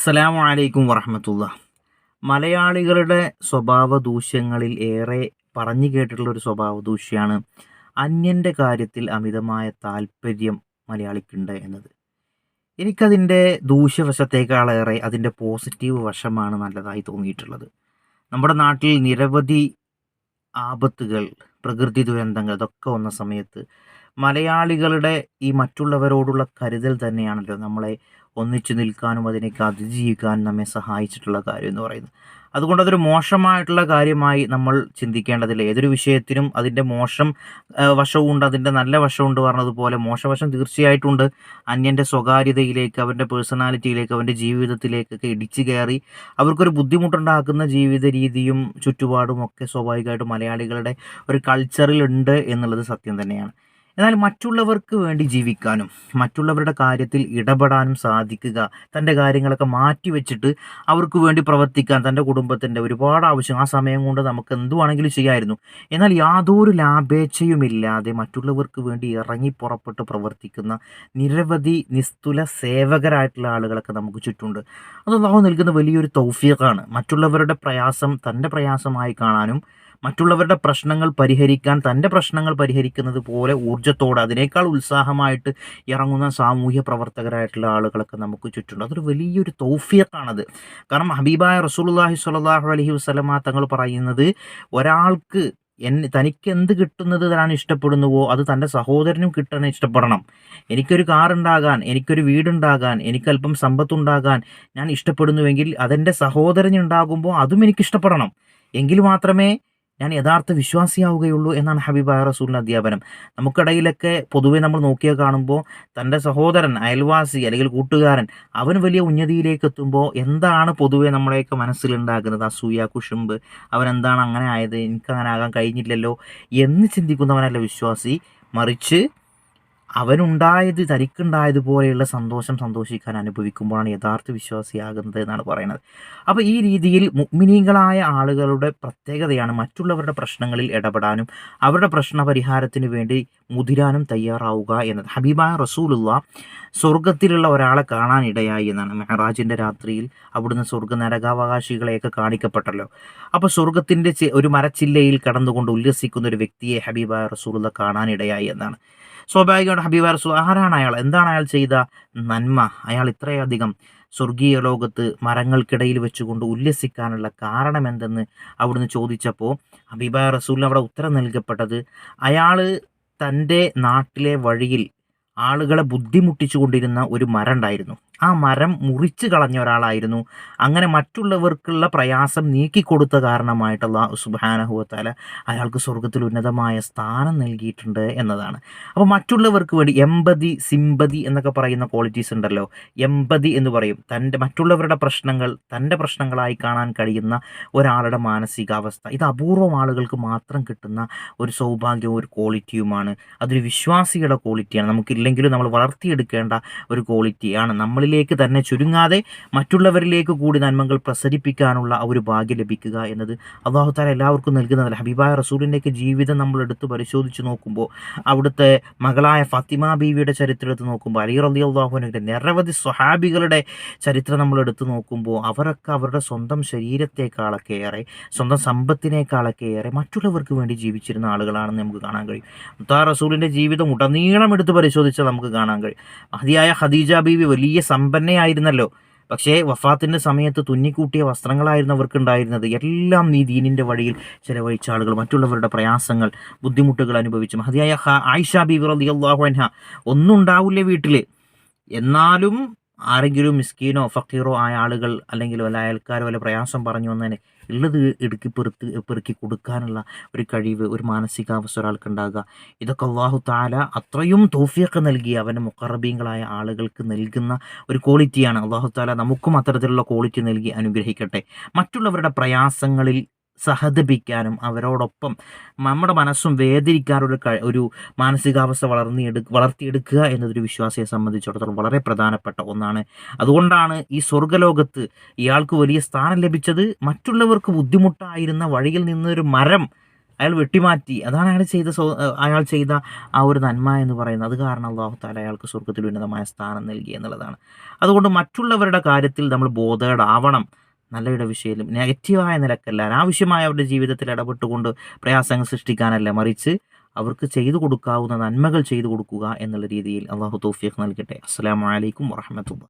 അസ്സലാമു അലൈക്കും വറഹമത്തുള്ള. മലയാളികളുടെ സ്വഭാവ ദൂഷ്യങ്ങളിൽ ഏറെ പറഞ്ഞു കേട്ടിട്ടുള്ള ഒരു സ്വഭാവ ദൂഷ്യമാണ് അന്യന്റെ കാര്യത്തിൽ അമിതമായ താല്പര്യം മലയാളിക്കുണ്ട് എന്നത്. എനിക്കതിന്റെ ദൂഷ്യവശത്തേക്കാളേറെ അതിന്റെ പോസിറ്റീവ് വശമാണ് നല്ലതായി തോന്നിയിട്ടുള്ളത്. നമ്മുടെ നാട്ടിൽ നിരവധി ആപത്തുകൾ പ്രകൃതി ദുരന്തങ്ങൾ ഇതൊക്കെ വന്ന സമയത്ത് മലയാളികളുടെ ഈ മറ്റുള്ളവരോടുള്ള കരുതൽ തന്നെയാണല്ലോ നമ്മളെ ഒന്നിച്ചു നിൽക്കാനും അതിനേക്ക് അതിജീവിക്കാനും നമ്മെ സഹായിച്ചിട്ടുള്ള കാര്യം എന്ന് പറയുന്നത്. അതുകൊണ്ട് അതൊരു മോശമായിട്ടുള്ള കാര്യമായി നമ്മൾ ചിന്തിക്കേണ്ടതില്ല. ഏതൊരു വിഷയത്തിനും അതിന്റെ മോശം വശവുമുണ്ട് അതിന്റെ നല്ല വശമുണ്ട് പറഞ്ഞതുപോലെ മോശവശം തീർച്ചയായിട്ടുണ്ട്. അന്യന്റെ സ്വകാര്യതയിലേക്ക് അവന്റെ പേഴ്സണാലിറ്റിയിലേക്ക് അവന്റെ ജീവിതത്തിലേക്കൊക്കെ ഇടിച്ചു കയറി അവർക്കൊരു ബുദ്ധിമുട്ടുണ്ടാക്കുന്ന ജീവിത രീതിയും ചുറ്റുപാടും ഒക്കെ സ്വാഭാവികമായിട്ടും മലയാളികളുടെ ഒരു കൾച്ചറിലുണ്ട് എന്നുള്ളത് സത്യം തന്നെയാണ്. എന്നാൽ മറ്റുള്ളവർക്ക് വേണ്ടി ജീവിക്കാനും മറ്റുള്ളവരുടെ കാര്യത്തിൽ ഇടപെടാനും സാധിക്കുക തന്റെ കാര്യങ്ങളൊക്കെ മാറ്റി വെച്ചിട്ട് അവർക്ക് വേണ്ടി പ്രവർത്തിക്കാൻ തന്റെ കുടുംബത്തിന്റെ ഒരുപാട് ആവശ്യം ആ സമയം കൊണ്ട് നമുക്ക് എന്തുവാണെങ്കിലും ചെയ്യായിരുന്നു എന്നാൽ യാതൊരു ലാഭേച്ഛയുമില്ലാതെ മറ്റുള്ളവർക്ക് വേണ്ടി ഇറങ്ങി പുറപ്പെട്ട് പ്രവർത്തിക്കുന്ന നിരവധി നിസ്തുല സേവകരായിട്ടുള്ള ആളുകളൊക്കെ നമുക്ക് ചുറ്റുണ്ട് അത് അള്ളാഹു നൽകുന്ന വലിയൊരു തൗഫീഖാണ്. മറ്റുള്ളവരുടെ പ്രയാസം തന്റെ പ്രയാസമായി കാണാനും മറ്റുള്ളവരുടെ പ്രശ്നങ്ങൾ പരിഹരിക്കാൻ തന്റെ പ്രശ്നങ്ങൾ പരിഹരിക്കുന്നത് പോലെ ഊർജത്തോടെ അതിനേക്കാൾ ഉത്സാഹമായിട്ട് ഇറങ്ങുന്ന സാമൂഹ്യ പ്രവർത്തകരായിട്ടുള്ള ആളുകളൊക്കെ നമുക്ക് ചുറ്റുണ്ട്. അതൊരു വലിയൊരു തൗഫിയത്താണത്. കാരണം ഹബീബായ റസൂലുള്ളാഹി സ്വല്ലല്ലാഹു അലഹി വസ്ലമ തങ്ങൾ പറയുന്നത് ഒരാൾക്ക് എൻ തനിക്ക് എന്ത് കിട്ടുന്നത് താൻ ഇഷ്ടപ്പെടുന്നുവോ അത് തന്റെ സഹോദരനും കിട്ടാൻ ഇഷ്ടപ്പെടണം. എനിക്കൊരു കാറുണ്ടാകാൻ എനിക്കൊരു വീടുണ്ടാകാൻ എനിക്കല്പം സമ്പത്തുണ്ടാകാൻ ഞാൻ ഇഷ്ടപ്പെടുന്നുവെങ്കിൽ അതെന്റെ സഹോദരനുണ്ടാകുമ്പോൾ അതും എനിക്ക് ഇഷ്ടപ്പെടണം. എങ്കിൽ മാത്രമേ ഞാൻ യഥാർത്ഥ വിശ്വാസിയാവുകയുള്ളൂ എന്നാണ് ഹബീബായ റസൂലിന്റെ അധ്യാപനം. നമുക്കിടയിലൊക്കെ പൊതുവെ നമ്മൾ നോക്കിയാൽ കാണുമ്പോൾ തന്റെ സഹോദരൻ അയൽവാസി അല്ലെങ്കിൽ കൂട്ടുകാരൻ അവൻ വലിയ ഉന്നതിയിലേക്ക് എത്തുമ്പോൾ എന്താണ് പൊതുവെ നമ്മുടെയൊക്കെ മനസ്സിലുണ്ടാകുന്നത്? അസൂയ കുശുമ്പ് അവൻ എന്താണ് അങ്ങനെ ആയത്? എനിക്ക് അങ്ങനെ ആകാൻ കഴിഞ്ഞില്ലല്ലോ എന്ന് ചിന്തിക്കുന്നവനല്ല വിശ്വാസി. മറിച്ച് അവനുണ്ടായത് തനിക്കുണ്ടായതുപോലെയുള്ള സന്തോഷം സന്തോഷിക്കാൻ അനുഭവിക്കുമ്പോഴാണ് യഥാർത്ഥ വിശ്വാസിയാകുന്നത് എന്നാണ് പറയുന്നത്. അപ്പോൾ ഈ രീതിയിൽ മുഗ്മിനീകളായ ആളുകളുടെ പ്രത്യേകതയാണ് മറ്റുള്ളവരുടെ പ്രശ്നങ്ങളിൽ ഇടപെടാനും അവരുടെ പ്രശ്ന പരിഹാരത്തിന് വേണ്ടി മുതിരാനും തയ്യാറാവുക എന്നത്. ഹബീബായ റസൂലുള്ള സ്വർഗത്തിലുള്ള ഒരാളെ കാണാനിടയായി എന്നാണ്. മെഹറാജിന്റെ രാത്രിയിൽ അവിടുന്ന് സ്വർഗ നരകാവകാശികളെയൊക്കെ കാണിക്കപ്പെട്ടല്ലോ. അപ്പോൾ സ്വർഗത്തിന്റെ ഒരു മരച്ചില്ലയിൽ കടന്നുകൊണ്ട് ഉല്ലസിക്കുന്ന ഒരു വ്യക്തിയെ ഹബീബായ റസൂലുള്ള കാണാനിടയായി എന്നാണ്. സ്വാഭാവികമായിട്ട് ഹബീബായ റസൂൽ ആരാണ് അയാൾ? എന്താണ് അയാൾ ചെയ്ത നന്മ? അയാൾ ഇത്രയധികം സ്വർഗീയ ലോകത്ത് മരങ്ങൾക്കിടയിൽ വെച്ചുകൊണ്ട് ഉല്ലസിക്കാനുള്ള കാരണം എന്തെന്ന് അവിടുന്ന് ചോദിച്ചപ്പോൾ ഹബീബ റസൂലിന് അവിടെ ഉത്തരം നൽകപ്പെട്ടത് അയാൾ തന്റെ നാട്ടിലെ വഴിയിൽ ആളുകളെ ബുദ്ധിമുട്ടിച്ചു കൊണ്ടിരുന്ന ഒരു മരം ഉണ്ടായിരുന്നു ആ മരം മുറിച്ച് കളഞ്ഞ ഒരാളായിരുന്നു. അങ്ങനെ മറ്റുള്ളവർക്കുള്ള പ്രയാസം നീക്കിക്കൊടുത്ത കാരണമായിട്ടുള്ള സുബാനഹുവത്താല അയാൾക്ക് സ്വർഗത്തിൽ ഉന്നതമായ സ്ഥാനം നൽകിയിട്ടുണ്ട് എന്നതാണ്. അപ്പോൾ മറ്റുള്ളവർക്ക് വേണ്ടി എമ്പതി സിമ്പതി എന്നൊക്കെ പറയുന്ന ക്വാളിറ്റീസ് ഉണ്ടല്ലോ. എമ്പതി എന്ന് പറയും. തന്റെ മറ്റുള്ളവരുടെ പ്രശ്നങ്ങൾ തന്റെ പ്രശ്നങ്ങളായി കാണാൻ കഴിയുന്ന ഒരാളുടെ മാനസികാവസ്ഥ. ഇത് അപൂർവം ആളുകൾക്ക് മാത്രം കിട്ടുന്ന ഒരു സൗഭാഗ്യവും ഒരു ക്വാളിറ്റിയുമാണ് അതൊരു വിശ്വാസിയുടെ ക്വാളിറ്റിയാണ് നമുക്കില്ലെങ്കിലും നമ്മൾ വളർത്തിയെടുക്കേണ്ട ഒരു ക്വാളിറ്റിയാണ് നമ്മളിലേക്ക് തന്നെ ചുരുങ്ങാതെ മറ്റുള്ളവരിലേക്ക് കൂടി നന്മകൾ പ്രസരിപ്പിക്കാനുള്ള ആ ഒരു ഭാഗ്യം ലഭിക്കുക എന്നത് അള്ളാഹു താല എല്ലാവർക്കും നൽകുന്നതല്ല. ഹബീബായ റസൂലിന്റെയൊക്കെ ജീവിതം നമ്മൾ എടുത്ത് പരിശോധിച്ച് നോക്കുമ്പോൾ അവിടുത്തെ മകളായ ഫത്തിമ ബീവിയുടെ ചരിത്രം എടുത്ത് നോക്കുമ്പോൾ അലി റലി അള്ളാഹുവിന്റെ നിരവധി സ്വഹാബികളുടെ ചരിത്രം നമ്മൾ എടുത്തു നോക്കുമ്പോൾ അവരൊക്കെ അവരുടെ സ്വന്തം ശരീരത്തെക്കാളൊക്കെ ഏറെ സ്വന്തം സമ്പത്തിനേക്കാളൊക്കെ ഏറെ മറ്റുള്ളവർക്ക് വേണ്ടി ജീവിച്ചിരുന്ന ആളുകളാണെന്ന് നമുക്ക് കാണാൻ കഴിയും. മുത്താ റസൂലിന്റെ ജീവിതം ഉടനീളം എടുത്ത് പരിശോധിച്ചാൽ നമുക്ക് കാണാൻ കഴിയും മഹതിയായ ഖദീജ ബീവി വലിയ സമ്പന്നയായിരുന്നല്ലോ. പക്ഷേ വഫാത്തിന്റെ സമയത്ത് തുന്നിക്കൂട്ടിയ വസ്ത്രങ്ങളായിരുന്നു അവർക്കുണ്ടായിരുന്നത്. എല്ലാം നീ ദീനിന്റെ വഴിയിൽ ചിലവഴിച്ച ആളുകൾ മറ്റുള്ളവരുടെ പ്രയാസങ്ങൾ ബുദ്ധിമുട്ടുകൾ അനുഭവിച്ചു. മഹതിയായ ആയിഷ ബീവി റളിയല്ലാഹു അൻഹ ഒന്നും ഉണ്ടാവില്ല വീട്ടിൽ എന്നാലും ആരെങ്കിലും മിസ്കീനോ ഫക്കീറോ ആയ ആളുകൾ അല്ലെങ്കിൽ വല്ല അയൽക്കാരോ വല്ല പ്രയാസം പറഞ്ഞു വന്നതിന് ഉള്ളത് ഇടുക്കി പെറുത്ത് പെറുക്കി കൊടുക്കാനുള്ള ഒരു കഴിവ് ഒരു മാനസികാവസ്ഥ ഒരാൾക്ക് ഉണ്ടാകുക. ഇതൊക്കെ അള്ളാഹു താല അത്രയും തോഫിയൊക്കെ നൽകി അവന്റെ മുക്കറബീങ്ങളായ ആളുകൾക്ക് നൽകുന്ന ഒരു ക്വാളിറ്റിയാണ് അള്ളാഹു താല നമുക്കും അത്തരത്തിലുള്ള ക്വാളിറ്റി നൽകി അനുഗ്രഹിക്കട്ടെ. മറ്റുള്ളവരുടെ പ്രയാസങ്ങളിൽ സഹതപിക്കാനും അവരോടൊപ്പം നമ്മുടെ മനസ്സും വേദനിക്കാനൊരു ക- ഒരു മാനസികാവസ്ഥ വളർന്നിയെടു വളർത്തിയെടുക്കുക എന്നതൊരു വിശ്വാസിയെ സംബന്ധിച്ചിടത്തോളം വളരെ പ്രധാനപ്പെട്ട ഒന്നാണ്. അതുകൊണ്ടാണ് ഈ സ്വർഗലോകത്ത് ഇയാൾക്ക് വലിയ സ്ഥാനം ലഭിച്ചത്. മറ്റുള്ളവർക്ക് ബുദ്ധിമുട്ടായിരുന്ന വഴിയിൽ നിന്നൊരു മരം അയാൾ വെട്ടിമാറ്റി. അതാണ് അയാൾ ചെയ്ത അയാൾ ചെയ്ത ആ ഒരു നന്മ എന്ന് പറയുന്നത്. അത് കാരണം അള്ളാഹുത്താല അയാൾക്ക് സ്വർഗത്തിൽ ഉന്നതമായ സ്ഥാനം നൽകി എന്നുള്ളതാണ്. അതുകൊണ്ട് മറ്റുള്ളവരുടെ കാര്യത്തിൽ നമ്മൾ ബോധേഡാവണം നല്ലയുടെ വിഷയത്തിലും നെഗറ്റീവായ നിലക്കല്ല. അനാവശ്യമായ അവരുടെ ജീവിതത്തിൽ ഇടപെട്ടുകൊണ്ട് പ്രയാസങ്ങൾ സൃഷ്ടിക്കാനല്ല മറിച്ച് അവർക്ക് ചെയ്തു കൊടുക്കാവുന്ന നന്മകൾ ചെയ്തു കൊടുക്കുക എന്നുള്ള രീതിയിൽ അള്ളാഹു തൗഫീഖ് നൽകട്ടെ. അസ്സാം വലൈക്കും വാഹമത്തുള്ള